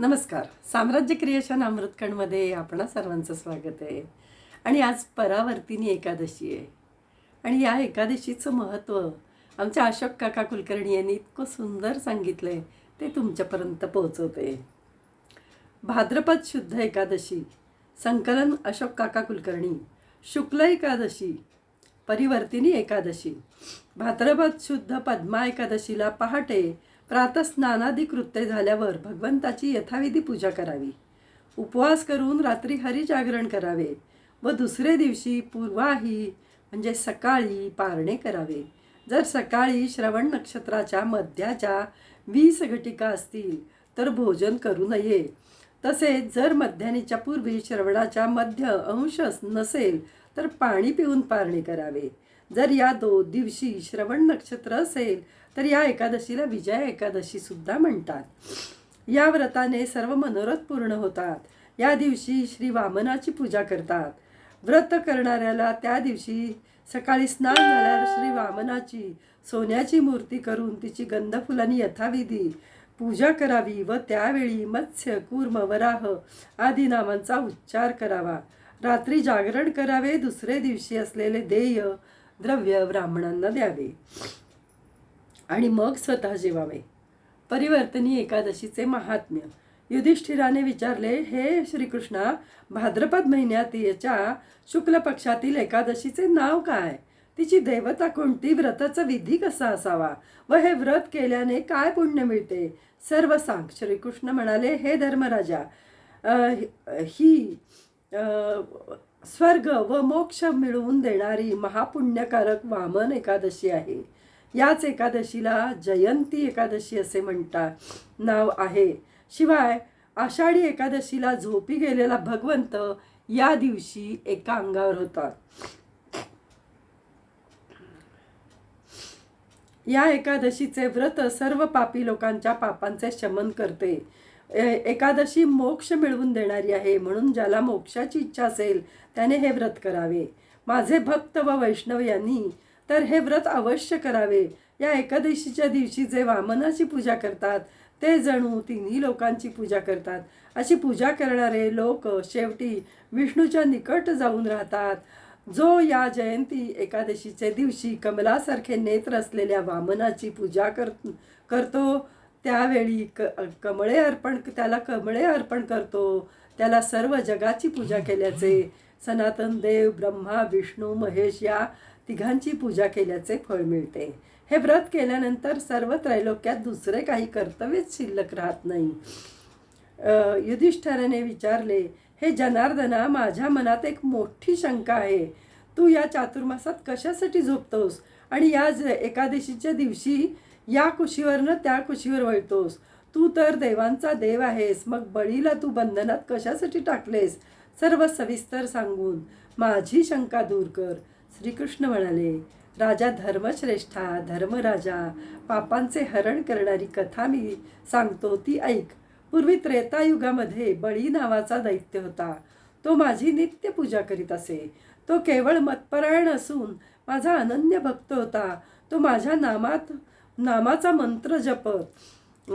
नमस्कार. साम्राज्य क्रिएशन अमृतखंडमध्ये आपणा सर्वांचं स्वागत आहे. आणि आज परावर्तिनी एकादशी आहे. आणि या एकादशीचं महत्त्व आमच्या अशोक काका कुलकर्णी यांनी इतकं सुंदर सांगितलं आहे ते तुमच्यापर्यंत पोहोचवते. भाद्रपद शुद्ध एकादशी संकलन अशोक काका कुलकर्णी शुक्ल एकादशी परिवर्तिनी एकादशी भाद्रपद शुद्ध पद्मा एकादशीला पहाटे प्रातस्नानादी कृत्य झाल्यावर भगवंताची यथाविधी पूजा करावी. उपवास करून रात्री हरिजागरण करावे व दुसरे दिवशी पूर्वाही म्हणजे सकाळी पारणे करावे. जर सकाळी श्रवण नक्षत्राच्या मध्याच्या वीस घटिका असतील तर भोजन करू नये. तसेच जर मध्यानीच्या पूर्वी श्रवणाच्या मध्य अंश नसेल तर पाणी पिऊन पारणे करावे. जर या दो दिवशी श्रवण नक्षत्र असेल तर या एकादशीला विजया एकादशी सुद्धा म्हणतात. या व्रताने सर्व मनोरथ पूर्ण होतात. या दिवशी श्री वामनाची पूजा करतात. व्रत करणाऱ्याला त्या दिवशी सकाळी स्नान झाल्यावर श्री वामनाची सोन्याची मूर्ती करून तिची गंधफुलांनी यथाविधी पूजा करावी व त्यावेळी मत्स्य कूर्म वराह आदी नामांचा उच्चार करावा. रात्री जागरण करावे दुसरे दिवशी असलेले देय द्रव्य ब्राह्मणांना द्यावे. आणि मग स्वतः जेवावे. परिवर्तनी एकादशीचे महात्म्य. युधिष्ठिराने विचारले हे श्रीकृष्णा भाद्रपद महिन्यात याच्या शुक्ल पक्षातील एकादशीचे नाव काय? तिची देवता कोणती? व्रताचा विधी कसा असावा? व हे व्रत केल्याने काय पुण्य मिळते? सर्व सांग. श्रीकृष्ण म्हणाले हे धर्मराजा ही स्वर्ग व मोक्ष मिळवून देणारी महापुण्यकारक वामन एकादशी आहे. याच एकादशीला जयंती एकादशी असे म्हणतात. नाव आहे. शिवाय आषाढी एकादशीला झोपी गेलेला भगवंत या दिवशी एका अंगावर होता. या एकादशीचे व्रत सर्व पापी लोकांच्या पापांचे शमन करते. एकादशी मोक्ष मिळवून देणारी आहे म्हणून ज्याला मोक्षाची इच्छा असेल त्याने हे व्रत करावे. माझे भक्त व वैष्णव यांनी तर हे व्रत अवश्य करावे. या एकादशीच्या दिवशी जे वामनाची पूजा करतात ते जणू तिन्ही लोकांची पूजा करतात. अशी पूजा करणारे लोक शेवटी विष्णूच्या निकट जाऊन राहतात. जो या जयंती एकादशीच्या दिवशी कमलासारखे नेत्र असलेल्या वामनाची पूजा कर करतो त्यावेळी क कमळे अर्पण त्याला कमळे अर्पण करतो. त्याला सर्व जगाची पूजा केल्याचे सनातन देव ब्रह्मा विष्णू महेश या तिघांची पूजा केल्याचे फळ मिळते. हे व्रत केल्यानंतर सर्व त्रैलोक्यात दुसरे काही कर्तव्यच शिल्लक राहत नाही. युधिष्ठराने विचारले हे जनार्दना माझ्या मनात एक मोठी शंका आहे. तू या चातुर्मासात कशासाठी झोपतोस? आणि या ज- एकादशीच्या दिवशी या कुशीवरनं त्या कुशीवर वळतोस. तू तर देवांचा देव आहेस. मग बळीला तू बंधनात कशासाठी टाकलेस? सर्व सविस्तर सांगून माझी शंका दूर कर. श्रीकृष्ण म्हणाले राजा धर्मश्रेष्ठा धर्मराजा पापांचे हरण करणारी कथा मी सांगतो ती ऐक. पूर्वी त्रेतायुगामध्ये बळी नावाचा दैत्य होता. तो माझी नित्य पूजा करीत असे. तो केवळ मतपरायण असून माझा अनन्य भक्त होता. तो माझ्या नामात नामाचा मंत्र जपत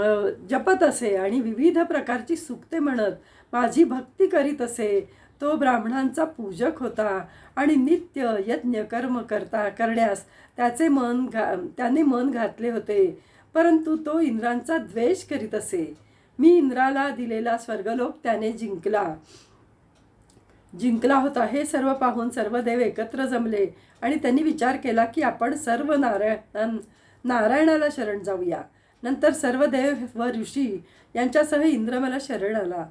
जपत असे आणि विविध प्रकारची सुक्ते म्हणत माझी भक्ती करीत असे. तो ब्राह्मणांचा पूजक होता आणि नित्य यज्ञ कर्म करता करण्यास त्याचे मन घा त्याने मन घातले होते. परंतु तो इंद्रांचा द्वेष करीत असे. मी इंद्राला दिलेला स्वर्गलोक त्याने जिंकला. जिंकला होता हे सर्व पाहून सर्व देव एकत्र जमले आणि त्यांनी विचार केला की आपण सर्व नारायण नारायणाला शरण जाऊया. नंतर सर्व देव व ऋषी यांच्यासह इंद्र मला शरण आला.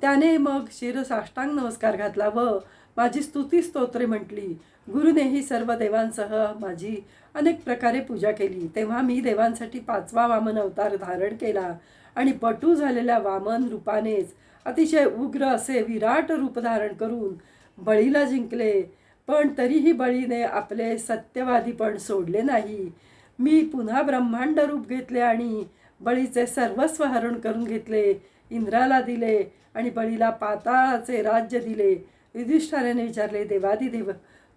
त्याने मग शिर साष्टांग नमस्कार घातला व माझी स्तुती स्तोत्रे म्हटली. गुरुनेही सर्व देवांसह माझी अनेक प्रकारे पूजा केली. तेव्हा मी देवांसाठी पाचवा वामन अवतार धारण केला आणि पटू झालेल्या वामन रूपानेच अतिशय उग्र असे विराट रूप धारण करून बळीला जिंकले. पण तरीही बळीने आपले सत्यवादीपण सोडले नाही. मी पुन्हा ब्रह्मांड रूप घेतले आणि बळीचे सर्वस्व हरण करून घेतले इंद्राला दिले आणि बळीला पाताळाचे राज्य दिले. युधिष्ठाराने विचारले देवादिदेव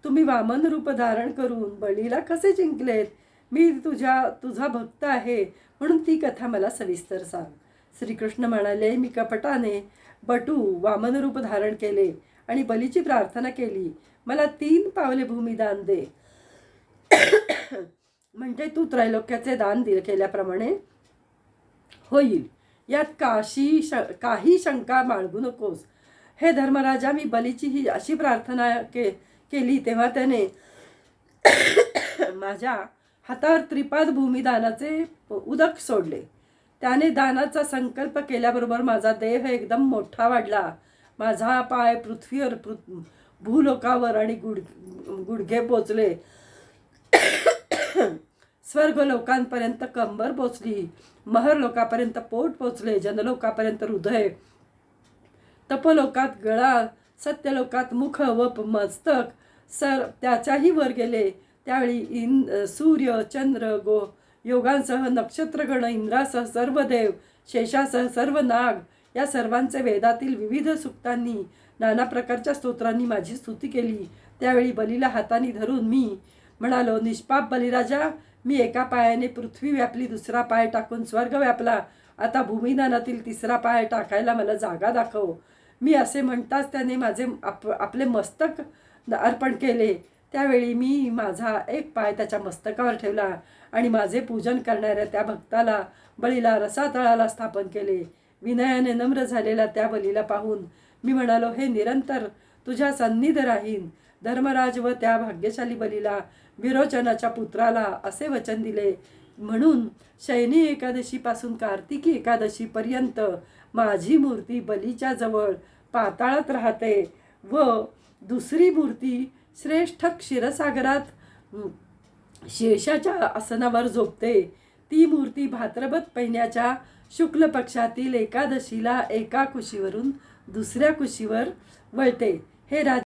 तुम्ही वामन रूप धारण करून बळीला कसे जिंकलेत? मी तुझ्या तुझा भक्त आहे म्हणून ती कथा मला सविस्तर सांग. श्रीकृष्ण म्हणाले मी कपटाने बटू वामन रूप धारण केले आणि बलीची प्रार्थना केली. मला तीन पावले भूमिदान दे. म्हणजे तू त्रैलोक्याचे दान दिल केल्याप्रमाणे होईल. यात काशी श काही शंका बाळगू नकोस. हे धर्मराजा मी बलीची ही अशी प्रार्थना के केली तेव्हा त्याने माझ्या हातावर त्रिपाद भूमिदानाचे उदक सोडले. त्याने दानाचा संकल्प केल्याबरोबर माझा देह एकदम मोठा वाढला. माझा पाय पृथ्वीवर पृ भूलोकावर आणि गुड गुडघे पोचले. स्वर्ग लोकांपर्यंत कंबर पोचली. महर लोकापर्यंत पोट पोचले. जनलोकापर्यंत हृदय. तपलोकात गळा सत्यलोकात मुख व मस्तक सर त्याच्याही वर गेले. त्यावेळी इंद सूर्य चंद्र गो योगांसह नक्षत्रगण इंद्रासह सर्व देव शेषासह सर्व नाग या सर्वांचे वेदातील विविध सुक्तांनी नाना प्रकारच्या स्तोत्रांनी माझी स्तुती केली. त्यावेळी बलीला हाताने धरून मी म्हणालो निष्पाप बलिराजा मी एका पायाने पृथ्वी व्यापली दुसरा पाय टाकून स्वर्ग व्यापला. आता भूमिदानातील तिसरा पाय टाकायला मला जागा दाखव. मी असे म्हणताच त्याने माझे आप आपले मस्तक अर्पण केले. त्यावेळी मी माझा एक पाय त्याच्या मस्तकावर ठेवला आणि माझे पूजन करणाऱ्या त्या भक्ताला बळीला रसातळाला स्थापन केले. विनयाने नम्र झालेला त्या बलीला पाहून मी म्हणालो हे निरंतर तुझ्या सन्निध राहीन. धर्मराज व त्या भाग्यशाली बलीला विरोचनाच्या पुत्राला असे वचन दिले. म्हणून शयनी एकादशीपासून कार्तिकी एकादशीपर्यंत माझी मूर्ती बलीच्या जवळ पाताळात राहते व दुसरी मूर्ती श्रेष्ठ क्षीरसागरात शेषाच्या आसनावर झोपते. ती मूर्ती भाद्रपद महिन्याच्या शुक्ल पक्षातील एकादशीला एका कुशीवरून दुसऱ्या कुशीवर वळते. हे राज